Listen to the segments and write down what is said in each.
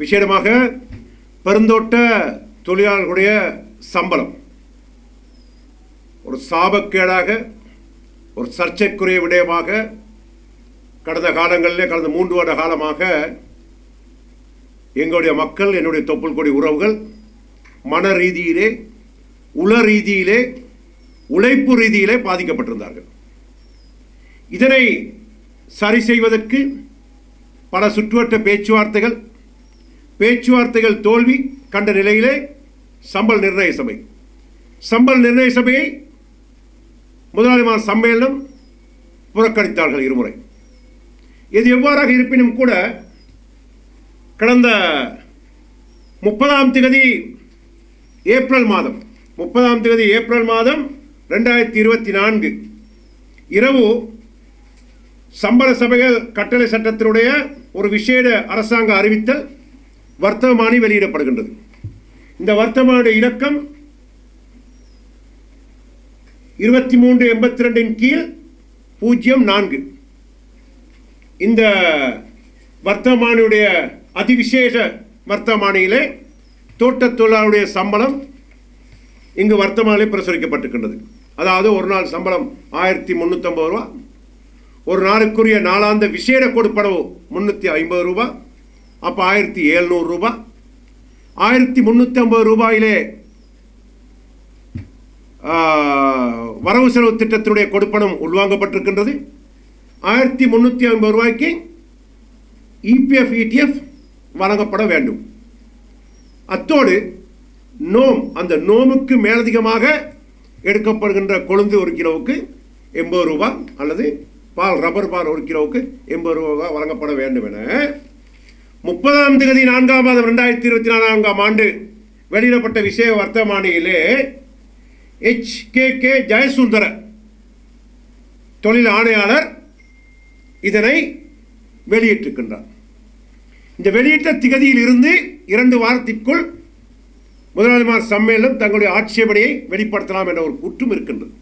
விசேடமாக பெருந்தோட்ட தொழிலாளர்களுடைய சம்பளம். ஒரு சாபக்கேடாக ஒரு சர்ச்சைக்குரிய விடயமாக கடந்த காலங்களிலே கடந்த மூன்று வருட காலமாக எங்களுடைய மக்கள் என்னுடைய தொப்புள் கொடி உறவுகள் மன ரீதியிலே உள ரீதியிலே உழைப்பு ரீதியிலே பாதிக்கப்பட்டிருந்தார்கள். இதனை சரி செய்வதற்கு பல சுற்றுவட்ட பேச்சுவார்த்தைகள் பேச்சுவார்த்தைகள் தோல்வி கண்ட நிலையிலே சம்பள நிர்ணய சபை. சம்பள நிர்ணய சபையை முதலாளிமார் சம்மேளனம் புறக்கணித்தார்கள் இருமுறை. இது எவ்வாறாக இருப்பினும் கூட கடந்த முப்பதாம் திகதி ஏப்ரல் மாதம் முப்பதாம் தேதி ஏப்ரல் மாதம் ரெண்டாயிரத்தி இருபத்தி நான்கு இரவு சம்பள சபைகள் கட்டளை சட்டத்தினுடைய ஒரு விசேட அரசாங்க அறிவித்தல் வர்த்தமானி வெளியிடப்படுகின்றது. இந்த வர்த்தமான இலக்கம் இருபத்தி மூன்று எண்பத்தி ரெண்டின் கீழ் பூஜ்ஜியம் நான்கு. இந்த வர்த்தமானியுடைய அதிவிசேஷ வர்த்தமானியிலே தோட்டத் தொழிலாளருடைய சம்பளம் இங்கு வர்த்தமானிலே பிரசுரிக்கப்பட்டிருக்கின்றது. அதாவது ஒரு நாள் சம்பளம் ஆயிரத்தி முந்நூற்றம்பது ரூபா ஒரு நாளுக்குரிய நாளாந்த விசேட கொடுப்பனவு முந்நூற்றி ஐம்பது ரூபா அப்போ ஆயிரத்தி எழுநூறு ரூபா. ஆயிரத்தி முந்நூற்றி ஐம்பது ரூபாயிலே வரவு செலவு திட்டத்தினுடைய கொடுப்பனம் உள்வாங்கப்பட்டிருக்கின்றது. ஆயிரத்தி முந்நூற்றி ஐம்பது ரூபாய்க்கு இபிஎஃப் இடிஎஃப் வழங்கப்பட வேண்டும். அத்தோடு நோம் அந்த நோமுக்கு மேலதிகமாக எடுக்கப்படுகின்ற கொழுந்து ஒரு கிலோவுக்கு எண்பது ரூபா அல்லது பால் ரப்பர் பால் ஒரு கிலோவுக்கு எண்பது ரூபா வழங்கப்பட வேண்டும் என முப்பதாம் தேதி நான்காம் மாதம் ரெண்டாயிரத்தி இருபத்தி நான்காம் ஆண்டு வெளியிடப்பட்ட விஷய வர்த்தமானியிலே எச் கே கே ஜெயசுந்தர தொழில் ஆணையாளர் இதனை வெளியிட்டிருக்கின்றார். இந்த வெளியிட்ட திகதியில் இருந்து இரண்டு வாரத்திற்குள் முதலாளிமார் சம்மேளனம் தங்களுடைய ஆட்சேபனையை வெளிப்படுத்தலாம் என்ற ஒரு கூற்றும் இருக்கின்றது.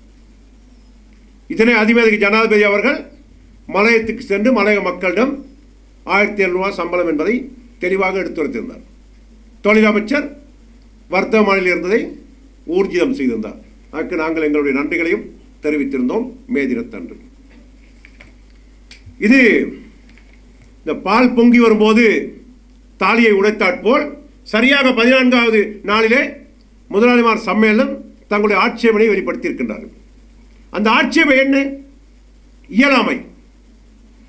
இதனை அதிபதி ஜனாதிபதி அவர்கள் மலையத்துக்கு சென்று மலைய மக்களிடம் ஆயிரத்தி எழுநூறுவா சம்பளம் என்பதை தெளிவாக எடுத்துரைத்திருந்தார் தொழிலமைச்சர் வர்த்தக மாநில இருந்ததை ஊர்ஜிதம் செய்திருந்தார். அதற்கு நாங்கள் எங்களுடைய நன்றிகளையும் தெரிவித்திருந்தோம். மே தினத்தன்று. இது இந்த பால் பொங்கி வரும்போது தாலியை உடைத்தாற்போல் சரியாக பதினான்காவது நாளிலே முதலாளிமார் சம்மேளனம் தங்களுடைய ஆட்சேபனை வெளிப்படுத்தியிருக்கின்றார்கள். அந்த ஆட்சேபம் என்ன? இயலாமை.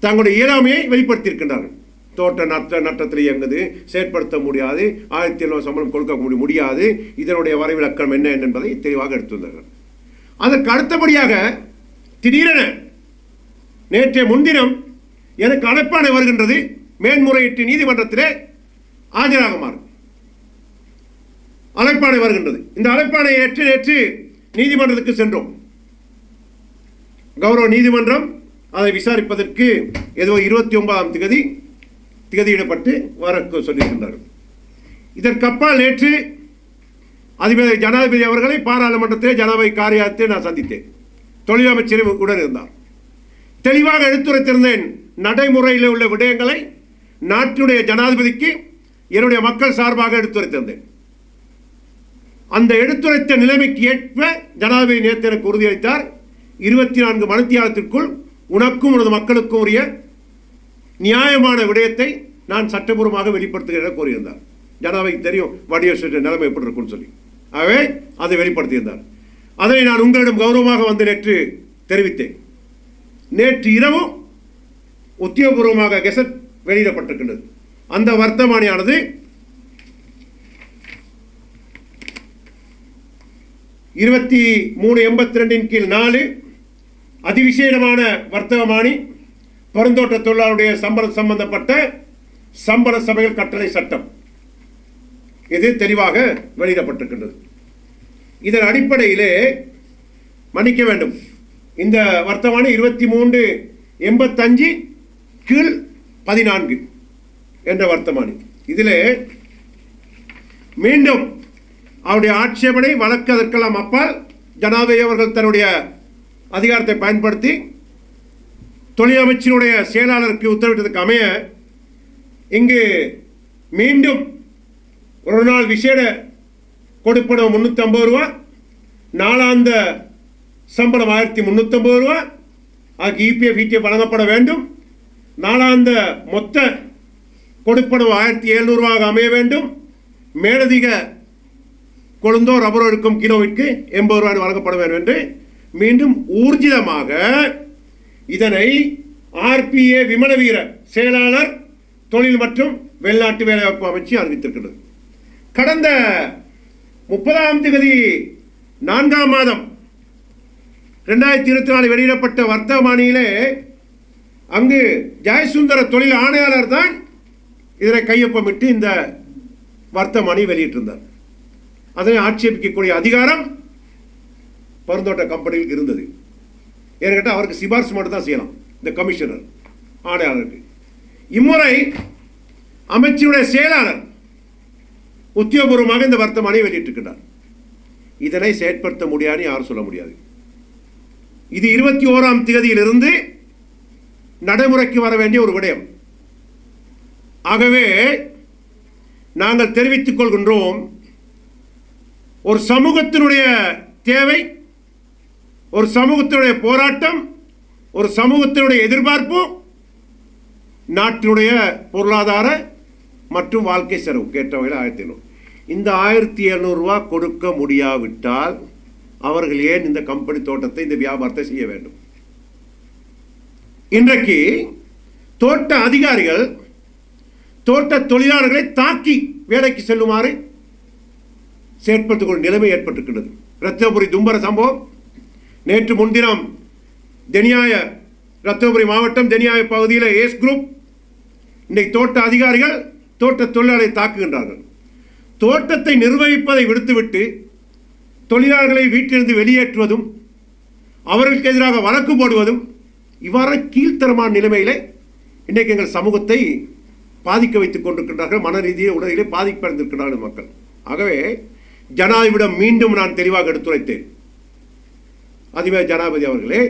தங்களுடைய இயலாமையை வெளிப்படுத்தியிருக்கின்றார்கள். தோட்ட நட்ட நட்டத்தில் இயங்குது செயற்படுத்த முடியாது ஆயிரத்தி எழுநூறு சம்பளம் கொடுக்க முடிய முடியாது இதனுடைய வரைவிலக்கம் என்ன என்பதை தெளிவாக எடுத்து வந்தார்கள். அதற்கு அடுத்தபடியாக திடீரென நேற்றைய முன்தினம் எனக்கு அழைப்பாணை வருகின்றது. மேன்முறையீட்டு நீதிமன்றத்திலே ஆஜராகுமாறு அழைப்பாணை வருகின்றது. இந்த அழைப்பானை ஏற்று நேற்று நீதிமன்றத்துக்கு சென்றோம். கௌரவ நீதிமன்றம் அதை விசாரிப்பதற்கு ஏதோ இருபத்தி ஒன்பதாம் திகதி திகதியிடப்பட்டு வர சொல்லியிருக்கின்றார்கள் இதற்கப்பால் நேற்று அதிபர் ஜனாதிபதி அவர்களை பாராளுமன்றத்தில் ஜனாதிபதி காரியாலயத்தை நான் சந்தித்தேன். தொழிலமைச்சர் உடன் இருந்தார். தெளிவாக எடுத்துரைத்திருந்தேன் நடைமுறையில் உள்ள விடயங்களை நாட்டினுடைய ஜனாதிபதிக்கு என்னுடைய மக்கள் சார்பாக எடுத்துரைத்திருந்தேன். அந்த எடுத்துரைத்த நிலைமைக்கு ஏற்ப ஜனாதிபதி நேற்று எனக்கு உறுதியளித்தார். இருபத்தி நான்கு மணித்தியாலத்திற்குள் உனக்கும் உனது மக்களுக்கும் உரிய நியாயமான விடயத்தை நான் சட்டபூர்வமாக வெளிப்படுத்துகிறேன் என கூறியிருந்தார். ஜனாவைக்கு தெரியும் வடிவேஸ்வரன் நிலைமை எப்படி இருக்கும்னு சொல்லி. ஆகவே அதை வெளிப்படுத்தியிருந்தார். அதை நான் உங்களிடம் கௌரவமாக வந்து நேற்று தெரிவித்தேன். நேற்று இரவும் உத்தியோகபூர்வமாக கெசட் வெளியிடப்பட்டிருக்கின்றது. அந்த வர்த்தமானியானது இருபத்தி மூணு எண்பத்தி ரெண்டின் கீழ் நாலு அதிவிசேடமான வர்த்தகமானி பெருந்தோட்ட தொழிலாளருடைய சம்பளம் சம்பந்தப்பட்ட சம்பள சபைகள் கட்டளை சட்டம். இது தெளிவாக வெளியிடப்பட்டிருக்கின்றது. இதன் அடிப்படையிலே மன்னிக்க வேண்டும். இந்த வர்த்தமானி இருபத்தி மூன்று எண்பத்தஞ்சு கீழ் பதினான்கு என்ற வர்த்தமானி இதில் மீண்டும் அவருடைய ஆட்சேபனை வழக்கு அதற்கெல்லாம் அப்பால் ஜனாதிபதி அவர்கள் தன்னுடைய அதிகாரத்தை பயன்படுத்தி தொழிலமைச்சினுடைய செயலாளருக்கு உத்தரவிட்டதுக்கு அமைய இங்கு மீண்டும் ஒரு நாள் விசேட கொடுப்பனம் முந்நூற்றி ஐம்பது ரூபா நாளாந்த சம்பளம் ஆயிரத்தி முந்நூற்றம்பது ரூபா அதுக்கு இபிஎஃப் இடிஎஃப் வழங்கப்பட வேண்டும். நாளாந்த மொத்த கொடுப்பனவு ஆயிரத்தி எழுநூறுவாக அமைய வேண்டும். மேலதிக கொழுந்தோ ரப்பரோ இருக்கும் கிலோவிற்கு எண்பது ரூபாய் வழங்கப்பட வேண்டும் என்று மீண்டும் ஊர்ஜிதமாக இதனை ஆர்பிஏ விமலவீர செயலாளர் தொழில் மற்றும் வெளிநாட்டு வேலைவாய்ப்பு அமைச்சு அறிவித்திருக்கிறது கடந்த முப்பதாம் தேதி நான்காம் மாதம் ரெண்டாயிரத்தி இருபத்தி நாலு வெளியிடப்பட்ட வர்த்தமானியிலே அங்கு ஜெயசுந்தர தொழில் ஆணையாளர் தான் இதனை கையொப்பமிட்டு இந்த வர்த்தமானி வெளியிட்டிருந்தார். அதனை ஆட்சேபிக்கக்கூடிய அதிகாரம் பருந்தோட்ட கம்பெனிகளுக்கு இருந்தது. ஏன்னு கேட்டால் அவருக்கு சிபாரிசு மட்டும் தான் செய்யலாம் இந்த கமிஷனர் ஆணையாளருக்கு. இம்முறை அமைச்சருடைய செயலாளர் உத்தியோகபூர்வமாக இந்த வர்த்தமானியை வெளியிட்டிருக்கிறார் இதனை செயற்படுத்த முடியாதுன்னு யாரும் சொல்ல முடியாது. இது இருபத்தி ஓராம் தேதியிலிருந்து நடைமுறைக்கு வர வேண்டிய ஒரு விடயம். ஆகவே நாங்கள் தெரிவித்துக் கொள்கின்றோம் ஒரு சமூகத்தினுடைய தேவை ஒரு சமூகத்தினுடைய போராட்டம் ஒரு சமூகத்தினுடைய எதிர்பார்ப்பு நாட்டினுடைய பொருளாதார மற்றும் வாழ்க்கை செலவு. கேட்ட வகையில் ஆயிரத்தி ஐநூறு. இந்த ஆயிரத்தி எழுநூறுரூவா கொடுக்க முடியாவிட்டால் அவர்கள் ஏன் இந்த கம்பெனி தோட்டத்தை இந்த வியாபாரத்தை செய்ய வேண்டும்? இன்றைக்கு தோட்ட அதிகாரிகள் தோட்ட தொழிலாளர்களை தாக்கி வேலைக்கு செல்லுமாறு செயற்படுத்திக் நிலைமை ஏற்பட்டிருக்கிறது ரத்தபுரி தும்பர சம்பவம் நேற்று முன்தினம் தெனியாய ரத்னபுரி மாவட்டம் தெனியாய பகுதியில் ஏஸ் குரூப் இன்றைக்கு தோட்ட அதிகாரிகள் தோட்ட தொழிலாளரை தாக்குகின்றார்கள். தோட்டத்தை நிர்வகிப்பதை விடுத்துவிட்டு தொழிலாளர்களை வீட்டிலிருந்து வெளியேற்றுவதும் அவர்களுக்கு எதிராக வழக்கு போடுவதும் இவ்வாறு கீழ்த்தரமான நிலைமையிலே இன்றைக்கு எங்கள் சமூகத்தை பாதிக்க வைத்துக் கொண்டிருக்கின்றார்கள். மன ரீதியை உடலிலே பாதிப்படைந்திருக்கிறார்கள் மக்கள். ஆகவே ஜனாதிபதியிடம் மீண்டும் நான் தெளிவாக எடுத்துரைத்தேன். அதிபர் ஜனாதிபதி அவர்களே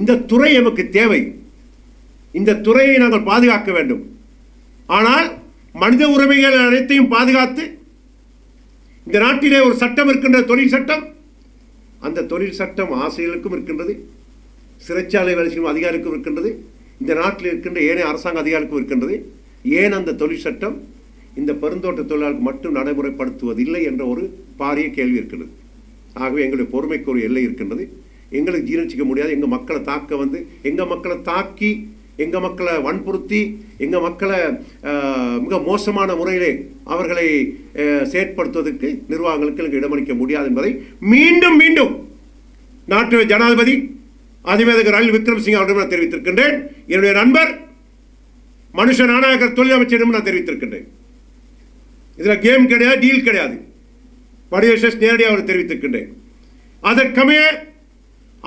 இந்த துறை எமக்கு தேவை. இந்த துறையை நாங்கள் பாதுகாக்க வேண்டும். ஆனால் மனித உரிமைகள் அனைத்தையும் பாதுகாத்து இந்த நாட்டிலே ஒரு சட்டம் இருக்கின்ற தொழில் சட்டம் அந்த தொழில் சட்டம் ஆசிரியர்களுக்கும் இருக்கின்றது சிறைச்சாலை வேலை செய்யும் அதிகாரிக்கும் இருக்கின்றது இந்த நாட்டில் இருக்கின்ற ஏனைய அரசாங்க அதிகாரிக்கும் இருக்கின்றது. ஏன் அந்த தொழில் சட்டம் இந்த பெருந்தோட்ட தொழிலாளருக்கு மட்டும் நடைமுறைப்படுத்துவதில்லை என்ற ஒரு பாரிய கேள்வி இருக்கிறது ஆகவே எங்களுடைய பொறுமைக்கு ஒரு எல்லை இருக்கின்றது. எங்களுக்கு ஜீரணிச்சிக்க முடியாது. எங்கள் மக்களை தாக்க வந்து எங்கள் மக்களை தாக்கி எங்கள் மக்களை வன்புறுத்தி எங்கள் மக்களை மிக மோசமான முறையிலே அவர்களை செயற்படுத்துவதற்கு நிர்வாகங்களுக்கு எங்களுக்கு இடமளிக்க முடியாது என்பதை மீண்டும் மீண்டும் நாட்டு ஜனாதிபதி அதிபர் ரணில் விக்ரம்சிங் அவர்களிடம் நான் தெரிவித்திருக்கின்றேன். என்னுடைய நண்பர் மனுஷ நாணயக்கர் தொழில் அமைச்சரிடம் நான் தெரிவித்திருக்கின்றேன். இதில் கேம் கிடையாது டீல் கிடையாது. வடிவேஷஸ் நேரடியாக அவர் தெரிவித்திருக்கின்றேன். அதற்கமைய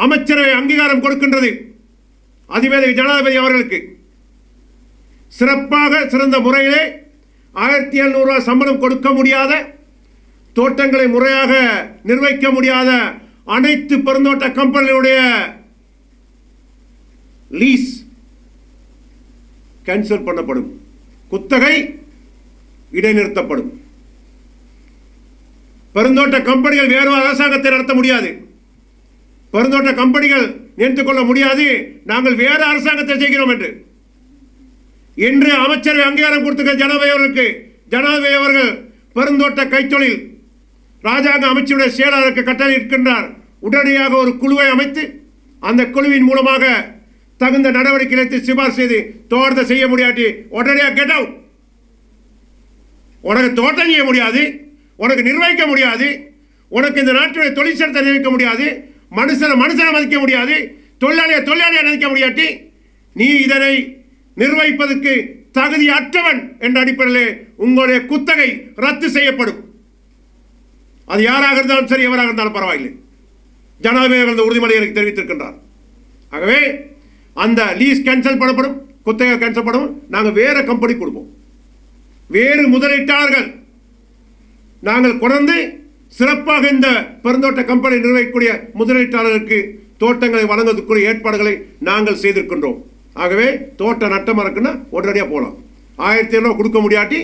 அமைச்சரவை அங்கீகாரம் கொடுக்கின்றது. அதிபதி ஜனாதிபதி அவர்களுக்கு. சிறப்பாக சிறந்த முறையிலே ஆயிரத்தி எழுநூறுவா சம்பளம் கொடுக்க முடியாத தோட்டங்களை முறையாக நிர்வகிக்க முடியாத அனைத்து பெருந்தோட்ட கம்பெனிகளுடைய லீஸ் கேன்சல் பண்ணப்படும். குத்தகை இடைநிறுத்தப்படும். பெருந்தோட்ட கம்பெனிகள் வேறு அரசாங்கத்தை நடத்த முடியாது. பெருந்தோட்ட கம்பெனிகள் நினைத்துக் கொள்ள முடியாது. நாங்கள் வேறு அரசாங்கத்தை செய்கிறோம் என்று. இன்று அமைச்சரவை அங்கீகாரம் கொடுத்துக்க ஜனாதிபதி அவர்களுக்கு ஜனாதிபதி அவர்கள் பெருந்தோட்ட கைத்தொழில் ராஜாங்க அமைச்சருடைய செயலாளருக்கு கட்டளை இருக்கின்றார். உடனடியாக ஒரு குழுவை அமைத்து அந்த குழுவின் மூலமாக தகுந்த நடவடிக்கை எடுத்து சிபாரிசு செய்து தோட்டத்தை செய்ய முடியாட்டி உடனடியாக கெட் அவுட் உனக்கு தோட்டம் செய்ய முடியாது. உனக்கு நிர்வகிக்க முடியாது. உனக்கு இந்த நாட்டுடைய தொழிற்சட்டத்தை நிர்வகிக்க முடியாது. மனுஷனை மனுஷனை மதிக்க முடியாது. தொழிலாளியை தொழிலாளியை மதிக்க முடியாட்டி நீ இதனை நிர்வகிப்பதற்கு தகுதி அற்றவன் என்ற அடிப்படையில் உங்களுடைய குத்தகை ரத்து செய்யப்படும். அது யாராக இருந்தாலும் சரி எவராக இருந்தாலும் பரவாயில்லை. ஜனாதிபதி அந்த உறுதிமொழி எனக்கு தெரிவித்திருக்கின்றார். ஆகவே அந்த லீஸ் கேன்சல் பண்ணப்படும் குத்தகை கேன்சல் பண்ணவும் நாங்கள் வேற கம்பெனி கொடுப்போம். வேறு முதலீட்டாளர்கள் நாங்கள் கொண்டு சிறப்பாக இந்த பெருந்தோட்ட கம்பெனி நிர்வகிக்கக்கூடிய முதலீட்டாளருக்கு தோட்டங்களை வழங்குவதற்குரிய ஏற்பாடுகளை நாங்கள் செய்திருக்கின்றோம். ஆகவே தோட்ட நட்டமாக இருக்குன்னா உடனடியாக போகலாம் ஆயிரத்தி ஐநூறு கொடுக்க முடியாட்டி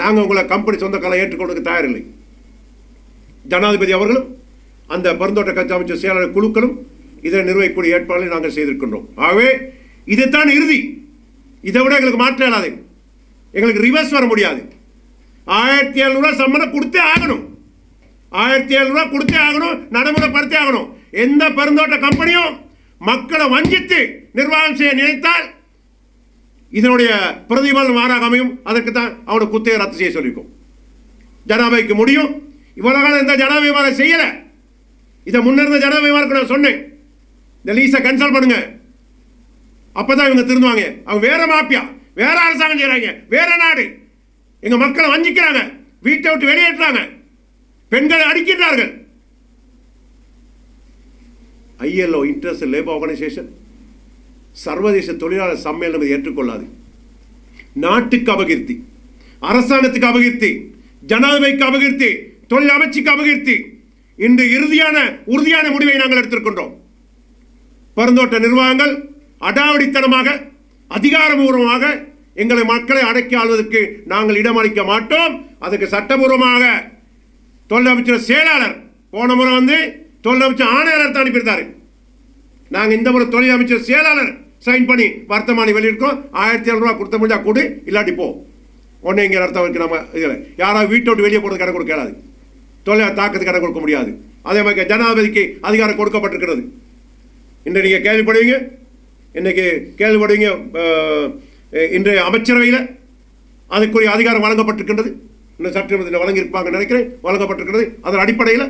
நாங்கள் உங்களை கம்பெனி சொந்தக்கால ஏற்றுக்கொள்வதற்கு தயாரில்லை. ஜனாதிபதி அவர்களும் அந்த பருந்தோட்ட கட்சி அமைச்சர் செயலாளர் குழுக்களும் இதை நிர்வகிக்கக்கூடிய ஏற்பாடுகளை நாங்கள் செய்திருக்கின்றோம். ஆகவே இதுதான் இறுதி. இதை விட எங்களுக்கு மாற்ற இயலாது எங்களுக்கு ரிவர்ஸ் வர முடியாது. ஆயிரத்தி எழுநூறுவா சம்மந்தம் கொடுத்தே ஆகணும். ஆயிரத்தி எழுநூறுவா கொடுத்தே ஆகணும் நடைமுறைப்படுத்தே ஆகணும். எந்த பெருந்தோட்ட கம்பெனியும் மக்களை வஞ்சித்து நிர்வாகம் செய்ய நினைத்தால் இதனுடைய பிரதிபலன் மாறாக அமையும். அதற்கு தான் அவனை குத்தையை ரத்து செய்ய சொல்லியிருக்கோம். ஜனாபதிக்கு முடியும். இவ்வளவு காலம் இந்த ஜனாபிமாரை செய்யலை. இதை முன்னிருந்த ஜனாபிமாருக்கு நான் சொன்னேன். இந்த லீஸை கேன்சல் பண்ணுங்க. அப்பதான் இவங்க திருந்துவாங்க. அவங்க வேற மாப்பியா வேற அரசாங்கம் செய்கிறாங்க வேற நாடு. எங்க மக்களை வஞ்சிக்கிறாங்க. வீட்டை விட்டு வெளியேற்றுறாங்க. பெண்களை அடிக்கின்றார்கள். ஐஎல்ஓ இன்டர்ஸ் லேபர் ஆர்கனைசேஷன் சர்வதேச தொழிலாளர் சம்மேளனம் இதை ஏற்றுக்கொள்ளாது. நாட்டுக்கு அபகீர்த்தி அரசாங்கத்துக்கு அபகீர்த்தி ஜனாதிபதிக்கு அபகீர்த்தி தொழில் அமைச்சுக்கு அபகீர்த்தி. இன்று இறுதியான உறுதியான முடிவை நாங்கள் எடுத்திருக்கின்றோம். பருந்தோட்ட நிர்வாகங்கள் அடாவடித்தனமாக அதிகாரபூர்வமாக எங்களை மக்களை அடக்கி ஆள்வதற்கு நாங்கள் இடமளிக்க மாட்டோம். அதுக்கு சட்டபூர்வமாக தொழில் அமைச்சர் செயலாளர் போன முறை வந்து தொழில் அமைச்சர் ஆணையாளர் தான் அனுப்பியிருந்தாரு. நாங்கள் இந்த முறை தொழில் அமைச்சர் செயலாளர் சைன் பண்ணி வர்த்தமானி வெளியிருக்கோம். ஆயிரத்தி இரநூறுவா கொடுத்த முடிஞ்சா கொடு இல்லாட்டி போ. உடனே இங்கே நடத்தவருக்கு நம்ம இதில். யாராவது வீட்டை விட்டு வெளியே போகிறது கடன் கொடுக்க இயலாது. தொழில் தாக்கத்து கடன் கொடுக்க முடியாது. அதே மாதிரி ஜனாதிபதிக்கு அதிகாரம் கொடுக்கப்பட்டிருக்கிறது. இன்று நீங்கள் கேள்விப்படுவீங்க. இன்றைக்கு கேள்விப்படுவீங்க இன்றைய அமைச்சரவையில் அதுக்குரிய அதிகாரம் வழங்கப்பட்டிருக்கின்றது. இன்னும் சட்டமன்றத்தில் வழங்கியிருப்பாங்க நினைக்கிறேன். வழங்கப்பட்டிருக்கிறது. அதன் அடிப்படையில்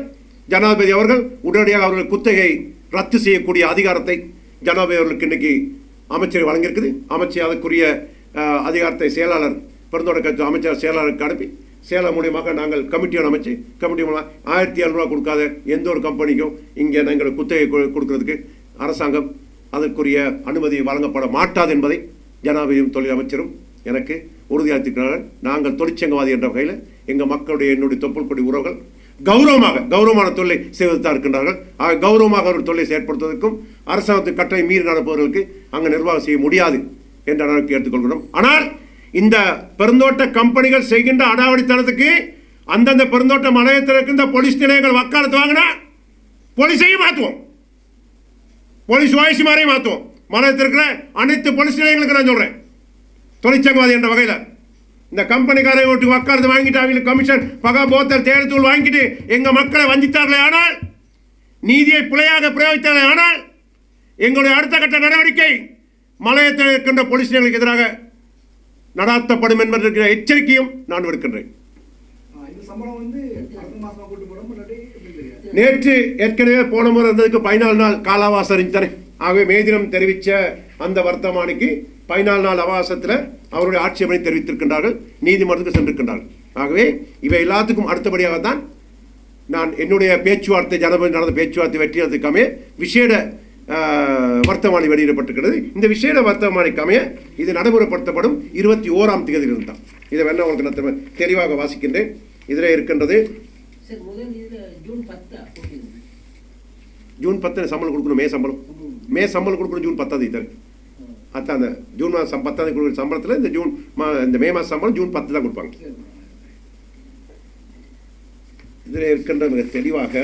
ஜனாதிபதி அவர்கள் உடனடியாக அவர்கள் குத்தகை ரத்து செய்யக்கூடிய அதிகாரத்தை ஜனாதிபதி அவர்களுக்கு இன்னைக்கு அமைச்சர் வழங்கியிருக்குது. அமைச்சர் அதற்குரிய அதிகாரத்தை செயலாளர் பெருந்தோட கட்சி அமைச்சர் செயலாளருக்கு அனுப்பி சேலம் மூலியமாக நாங்கள் கமிட்டியோட அமைச்சு கமிட்டி மூலமாக ஆயிரத்தி எழுநூறுவா கொடுக்காத எந்த ஒரு கம்பெனிக்கும் இங்கே எங்களுக்கு குத்தகை கொ- கொடுக்கறதுக்கு அரசாங்கம் அதற்குரிய அனுமதி வழங்கப்பட மாட்டாது என்பதை ஜனாதிபதியும் தொழில் அமைச்சரும் எனக்கு உறுதியளித்திருக்கிறார்கள் நாங்கள் தொழிற்சங்கவாதி என்ற வகையில் எங்கள் மக்களுடைய என்னுடைய தொப்புள்கொடி உறவுகள் கௌரவமாக கௌரவமான தொல்லை செய்வது தான் இருக்கின்றார்கள். ஆக கௌரவமாக ஒரு தொல்லை செயற்படுத்துவதற்கும் அரசாங்கத்தின் கட்டளை மீறி நடப்பவர்களுக்கு அங்கே நிர்வாகம் செய்ய முடியாது என்ற அளவுக்கு எடுத்துக்கொள்கிறோம். ஆனால் இந்த பெருந்தோட்ட கம்பெனிகள் செய்கின்ற அடாவடித்தனத்துக்கு அந்தந்த பெருந்தோட்ட மலையத்தில் இருக்கின்ற போலீஸ் நிலையங்கள் வக்காலத்து வாங்கினா போலீஸையும் மாற்றுவோம் போலீஸ் வாய்ஸ் மாதிரியும் மாற்றுவோம் மலையத்தில் இருக்கிற அனைத்து போலீஸ் நிலையங்களுக்கு நான் சொல்கிறேன் தொழிற்சங்கவாதி என்ற வகையில். இந்த கம்பெனிக்காரை ஓட்டு வக்காலத்து வாங்கிட்டு அவங்களுக்கு கமிஷன் பகா போத்தல் தேர்தூள் வாங்கிட்டு எங்கள் மக்களை வஞ்சித்தார்களே ஆனால் நீதியை பிழையாக பிரயோகித்தார்களே ஆனால் எங்களுடைய அடுத்த கட்ட நடவடிக்கை மலையத்தில் இருக்கின்ற போலீஸ் நிலையங்களுக்கு எதிராக நடாத்தப்படும் என்பதற்கு எச்சரிக்கையும் நான் விடுக்கின்றேன். நேற்று ஏற்கனவே போன முறை இருந்ததுக்கு பதினாலு நாள் கால அவகாசம் இருந்துச்சு ஆகவே மே தினம் தெரிவித்த அந்த வர்த்தமானிக்கு பதினாலு நாள் அவகாசத்தில் அவருடைய ஆட்சேபனை தெரிவித்திருக்கின்றார்கள் நீதிமன்றத்துக்கு சென்றிருக்கின்றார்கள். ஆகவே இவை எல்லாத்துக்கும் அடுத்தபடியாக தான் நான் என்னுடைய பேச்சுவார்த்தை ஜனபதி நடந்த பேச்சுவார்த்தை வெற்றியதுக்காமே விசேட வர்த்தமானி வெளியிடப்பட்டிருக்கிறது. இந்த விசேட வர்த்தமானிக்காமே இது நடைமுறைப்படுத்தப்படும் இருபத்தி ஓராம் தேதியிலிருந்து தான் இதை வேணா உங்களுக்கு நான் தெளிவாக வாசிக்கின்றேன். இதில் இருக்கின்றது ஜூன் பத்தா சம்பளம் கொடுக்கணும் மே சம்பளம். மே சம்பளம் கொடுக்கணும் ஜூன் பத்தாம் தேதி. தான் அதான் அந்த ஜூன் மாதம் பத்தாம் தேதி கொடுக்குற சம்பளத்தில் இந்த ஜூன் மா இந்த மே மாதம் சம்பளம் ஜூன் பத்து தான் கொடுப்பாங்க. இதில் இருக்கின்ற மிக தெளிவாக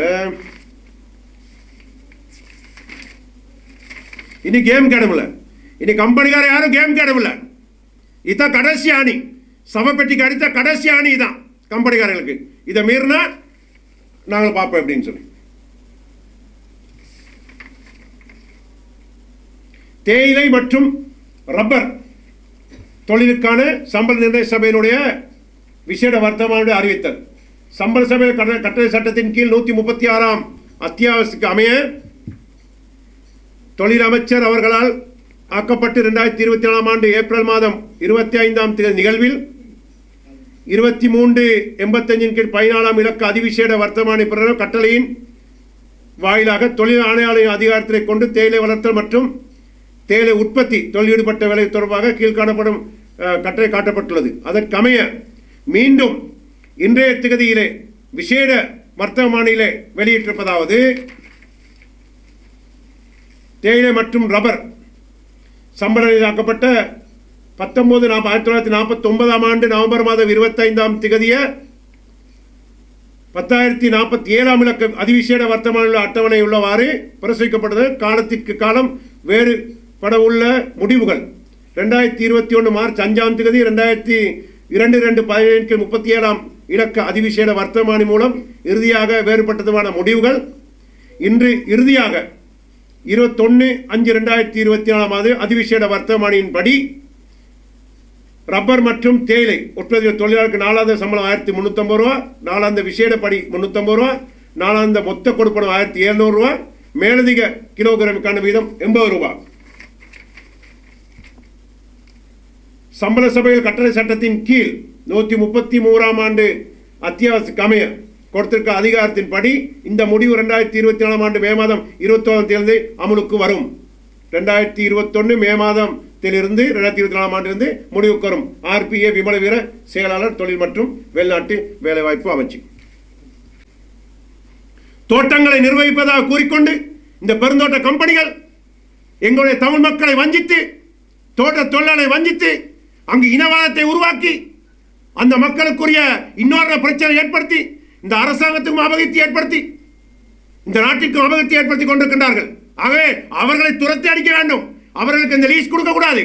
இனி கேம் கேடமில்ல இனி கம்பெனிக்கார யாரும் கேம் கேடமில்ல இதுதான் கடைசி ஆணி சமப்பெட்டிக்கு அடித்த கடைசி ஆணி தான் கம்பெனிக்காரங்களுக்கு இதை மீறினா நாங்கள் பார்ப்போம் அப்படின்னு சொல்லி. தேயிலை மற்றும் ரப்பர் தொழிலுக்கான சம்பள நிர்ணய சபையினுடைய விசேட வர்த்தமானுடைய அறிவித்தல். சம்பள சபை கட்டளை சட்டத்தின் கீழ் நூற்றி முப்பத்தி ஆறாம் அத்தியாவசிக்கு அமைய தொழில் அமைச்சர் அவர்களால் ஆக்கப்பட்டு ரெண்டாயிரத்தி இருபத்தி நாலாம் ஆண்டு ஏப்ரல் மாதம் இருபத்தி ஐந்தாம் தேதி நிகழ்வில் இருபத்தி மூன்று எண்பத்தஞ்சின் கீழ் பதினாலாம் இலக்கு அதிவிசேட வர்த்தமானி பிரகாரம் கட்டளையின் வாயிலாக தொழில் ஆணையாளரின் அதிகாரத்தை கொண்டு தேயிலை வளர்த்தல் மற்றும் தேயிலை உற்பத்தி தொழில் ஈடுபட்ட வேலை தொடர்பாக கீழ்காணப்படும் கட்டளை காட்டப்பட்டுள்ளது. அதற்கமைய மீண்டும் இன்றைய திகதியிலே விசேட வர்த்தமானியிலே வெளியிட்டிருப்பதாவது தேயிலை மற்றும் ரப்பர் சம்பளமாக்கப்பட்ட பத்தொன்பது நாற்ப ஆயிரத்தி தொள்ளாயிரத்தி நாற்பத்தி ஒன்பதாம் ஆண்டு நவம்பர் மாதம் இருபத்தைந்தாம் திகதிய பத்தாயிரத்தி நாற்பத்தி ஏழாம் இலக்க அதிவிசேட வர்த்தமான அட்டவணை உள்ளவாறு பிரசவிக்கப்பட்டது காலத்திற்கு காலம் வேறு பட உள்ள முடிவுகள். ரெண்டாயிரத்தி இருபத்தி ஒன்று மார்ச் அஞ்சாம் தேதி ரெண்டாயிரத்தி இரண்டு ரெண்டு பதினேழு முப்பத்தி ஏழாம் இலக்க அதிவிசேட வர்த்தமானி மூலம் இறுதியாக வேறுபட்டதுமான முடிவுகள். இன்று இறுதியாக இருபத்தொன்று அஞ்சு ரெண்டாயிரத்தி இருபத்தி நாலாம் ஆண்டு அதிவிசேட வர்த்தமானியின்படி ரப்பர் மற்றும் தேயிலை உற்பத்தி தொழிலாளருக்கு நாலாவது சம்பளம் ஆயிரத்தி முந்நூற்றம்பது ரூபா நாலாந்த விசேடப்படி முந்நூற்றம்பது ரூபா நாலாந்த மொத்த கொடுப்பனம் ஆயிரத்தி எழுநூறுவா மேலதிக கிலோகிராமுக்கான வீதம் எண்பது ரூபா. சம்பள சபைகள் கட்டளை சட்டத்தின் கீழ் நூற்றி முப்பத்தி மூறாம் ஆண்டு அத்தியாவசிய கமைய கொடுத்திருக்க அதிகாரத்தின்படி இந்த முடிவு ரெண்டாயிரத்தி இருபத்தி நாலாம் ஆண்டு மே மாதம் இருபத்தோராம் தேதி அமலுக்கு வரும். ரெண்டாயிரத்தி இருபத்தொன்று மே மாதத்திலிருந்து ரெண்டாயிரத்தி இருபத்தி நாலாம் ஆண்டிலிருந்து முடிவுக்கு வரும். ஆர்பிஏ விமல வீர செயலாளர் தொழில் மற்றும் வெளிநாட்டு வேலைவாய்ப்பு அமைச்சு. தோட்டங்களை நிர்வகிப்பதாக கூறிக்கொண்டு இந்த பெருந்தோட்ட கம்பெனிகள் எங்களுடைய தமிழ் மக்களை வஞ்சித்து தோட்ட தொழிலாளரை வஞ்சித்து அங்கு இனவாதத்தை உருவாக்கி அந்த மக்களுக்குரிய இன்னொரு பிரச்சனை ஏற்படுத்தி இந்த அரசாங்கத்துக்கும் அபகத்தை ஏற்படுத்தி இந்த நாட்டிற்கும் அபகத்தை ஏற்படுத்தி கொண்டிருக்கின்றார்கள். ஆகவே அவர்களை துரத்தி அடிக்க வேண்டும். அவர்களுக்கு இந்த லீஸ் கொடுக்க கூடாது.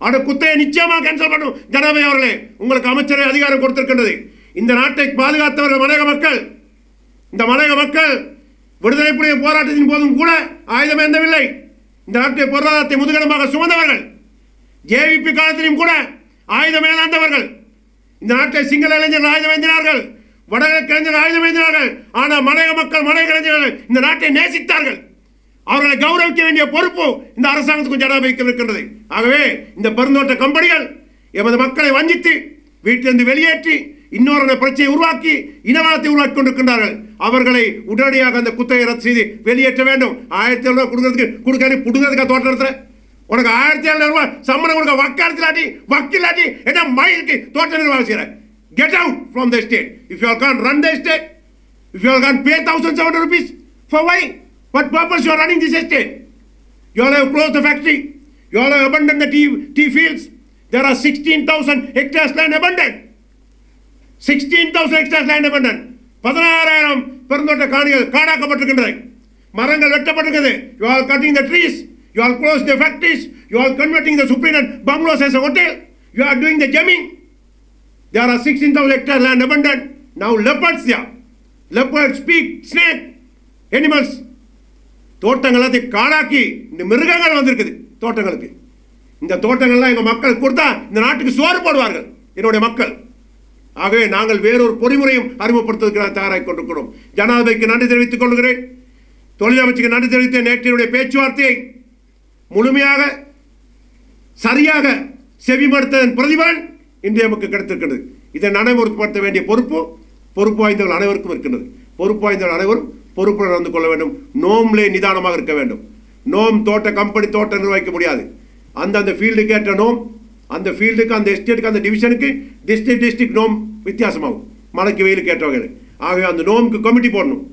அவருடைய குத்தையை நிச்சயமாக கேன்சல் பண்ணும் ஜனாபதி அவர்களே உங்களுக்கு அமைச்சரை அதிகாரம் கொடுத்திருக்கின்றது. இந்த நாட்டை பாதுகாத்தவர்கள் மலையக மக்கள் இந்த மலையக மக்கள் விடுதலை புலிய போராட்டத்தின் போதும் கூட ஆயுதம் ஏந்தவில்லை. இந்த நாட்டின் பொருளாதாரத்தை முதுகெலும்பாக சுமந்தவர்கள் ஜேவிபி காலத்திலும் கூட ஆயுதம் ஏந்தாந்தவர்கள் இந்த நாட்டில் சிங்கள இளைஞர்கள் ஆயுதம் ஏந்தினார்கள். வடகிழக்கு இளைஞர்கள் ஆயுதம் ஏந்தினார்கள். ஆனால் மலைய மக்கள் மலை இளைஞர்கள் இந்த நாட்டை நேசித்தார்கள். அவர்களை கௌரவிக்க வேண்டிய பொறுப்பு இந்த அரசாங்கத்துக்கும் ஜனாபிக்க இருக்கின்றது. ஆகவே இந்த பெருந்தோட்ட கம்பெனிகள் எமது மக்களை வஞ்சித்து வீட்டிலிருந்து வெளியேற்றி இன்னொரு பிரச்சனையை உருவாக்கி இனவாதத்தை உருவாக்கி கொண்டிருக்கின்றார்கள். அவர்களை உடனடியாக அந்த குத்தகை ரத்து செய்து வெளியேற்ற வேண்டும். ஆயிரத்தி எழுநூறு கொடுக்கறதுக்கு கொடுக்காது புடுங்கிறதுக்கு தோட்டம் உனக்கு ஆயிரத்தி எழுநூறு சம்பளம் கொடுக்க வக்காலத்திலாட்டி வக்கீலாட்டி என்ன மயிலுக்கு தோட்ட நிர்வாகம் செய்யற. Get out from the estate if you can run the estate if you can pay thousand seven rupees for why what purpose you running this estate? You all have closed the factory. You all have abandoned the tea, tea fields. There are 16000 hectares land abandoned. 16000 hectares land abandon பதினாறாயிரம் பெருந்தோட்ட காணிகள் காடாக்கப்பட்டிருக்கின்றன மரங்கள் வெட்டப்பட்டிருக்கிறது. You are cutting the trees you are closed the factories. You are converting the superior bungalows as a hotel. You are doing the jamming. There are 16000 hectare land abandoned. Now leopards there. Leopards pig snake animals. தோட்டங்கள் எல்லாத்தையும் காடாக்கி இந்த மிருகங்கள் வந்திருக்குது தோட்டங்களுக்கு. இந்த தோட்டங்கள்லாம் எங்கள் மக்கள் கொடுத்தா இந்த நாட்டுக்கு சோறு போடுவார்கள் என்னுடைய மக்கள். ஆகவே நாங்கள் வேறொரு பொறிமுறையும் அறிமுகப்படுத்துவதற்கு தயாராகி கொண்டிருக்கிறோம். ஜனாதிபதிக்கு நன்றி தெரிவித்துக் கொள்கிறேன். தொழிலமைச்சுக்கு நன்றி தெரிவித்த நேற்றினுடைய பேச்சுவார்த்தையை முழுமையாக சரியாக செவிமடுத்ததன் பிரதிபலன் இன்று நமக்கு கிடைத்திருக்கிறது. இதை நடைமுறைப்படுத்த வேண்டிய பொறுப்பு பொறுப்பு வாய்ந்தவர்கள் அனைவருக்கும் இருக்கின்றது. பொறுப்பு வாய்ந்தவர்கள் அனைவரும் பொறுப்புடன் நடந்து கொள்ள வேண்டும். நோம்லே நிதானமாக இருக்க வேண்டும். நோம் தோட்ட கம்பெனி தோட்டம் நிர்வகிக்க முடியாது. அந்தந்த ஃபீல்டுக்கு ஏற்ற நோம் அந்த ஃபீல்டுக்கு அந்த எஸ்டேட்டுக்கு அந்த டிவிஷனுக்கு டிஸ்ட்ரிக்ட் டிஸ்ட்ரிக்ட் நோம் வித்தியாசமாகும். மழைக்கு வெயிலுக்கு ஏற்ற வகையில். ஆகவே அந்த நோமுக்கு கமிட்டி போடணும்.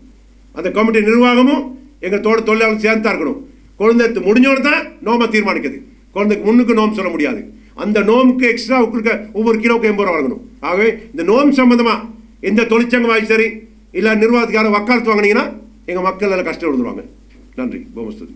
அந்த கமிட்டி நிர்வாகமும் எங்கள் தோட்ட தொழிலாளர்கள் சேர்ந்தா இருக்கணும். குழந்தை முடிஞ்சோடு தான் நோம்பை தீர்மானிக்குது குழந்தைக்கு முன்னுக்கு நோம்பு சொல்ல முடியாது. அந்த நோம்புக்கு எக்ஸ்ட்ரா கொடுக்க ஒவ்வொரு கிலோவுக்கு எண்பது ரூபா வழங்கணும் ஆகவே இந்த நோம் சம்மந்தமாக எந்த தொழிற்சங்கமாகி சரி இல்லை நிர்வாகத்துக்கார வக்காலத்து வாங்கினீங்கன்னா எங்கள் மக்கள் அதில் கஷ்டம் நன்றி. கோமஸ்துதி